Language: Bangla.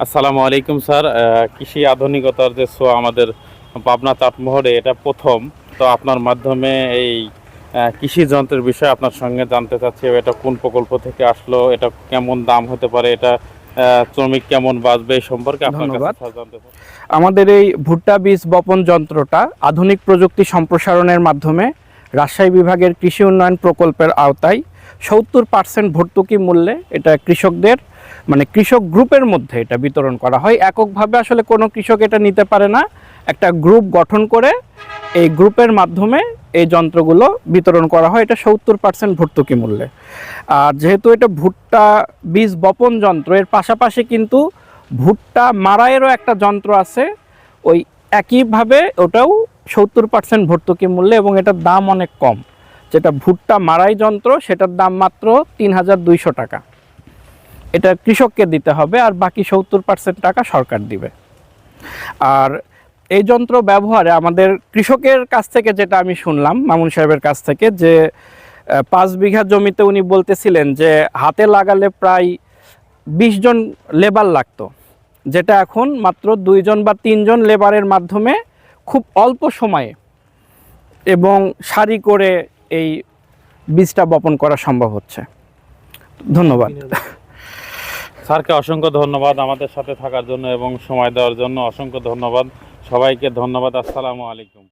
আসসালামু আলাইকুম স্যার। কৃষি আধুনিকতার যে শো আমাদের পাবনা চাটমোহরে এটা প্রথম। তো আপনার মাধ্যমে এই কৃষি যন্ত্রের বিষয়ে আপনার সঙ্গে জানতে চাচ্ছি এটা কোন প্রকল্প থেকে আসলো এটা কেমন দাম হতে পারে এটা শ্রমিক কেমন বাঁচবে এই সম্পর্কে আপনার কাছে ধন্যবাদ। আমাদের এই ভুট্টা বীজ বপন যন্ত্রটা আধুনিক প্রযুক্তি সম্প্রসারণের মাধ্যমে রাজশাহী বিভাগের কৃষি উন্নয়ন প্রকল্পের আওতায় সত্তর পার্সেন্ট ভর্তুকি মূল্যে এটা কৃষকদের মানে কৃষক গ্রুপের মধ্যে এটা বিতরণ করা হয়। এককভাবে আসলে কোনো কৃষক এটা নিতে পারে না। একটা গ্রুপ গঠন করে এই গ্রুপের মাধ্যমে এই যন্ত্রগুলো বিতরণ করা হয়। এটা সত্তর পার্সেন্ট ভর্তুকি মূল্যে। আর যেহেতু এটা ভুট্টা বীজ বপন যন্ত্র, এর পাশাপাশি কিন্তু ভুট্টা মারাইয়েরও একটা যন্ত্র আছে। ওই একইভাবে ওটাও সত্তর পার্সেন্ট ভর্তুকি মূল্যে এবং এটার দাম অনেক কম। যেটা ভুট্টা মারাই যন্ত্র, সেটার দাম মাত্র তিন হাজার দুইশো টাকা। এটা কৃষককে দিতে হবে আর বাকি সত্তর পার্সেন্ট টাকা সরকার দিবে। আর এই যন্ত্র ব্যবহারে আমাদের কৃষকের কাছ থেকে যেটা আমি শুনলাম, মামুন সাহেবের কাছ থেকে, যে পাঁচ বিঘা জমিতে উনি বলতেছিলেন যে, হাতে লাগালে প্রায় বিশ জন লেবার লাগতো, যেটা এখন মাত্র দুইজন বা তিনজন লেবারের মাধ্যমে খুব অল্প সময়ে এবং সারি করে এই বীজটা বপন করা সম্ভব হচ্ছে। ধন্যবাদ। স্যারকে অসংখ্য ধন্যবাদ আমাদের সাথে থাকার জন্য এবং সময় দেওয়ার জন্য অসংখ্য ধন্যবাদ। সবাইকে ধন্যবাদ। আসসালামু আলাইকুম।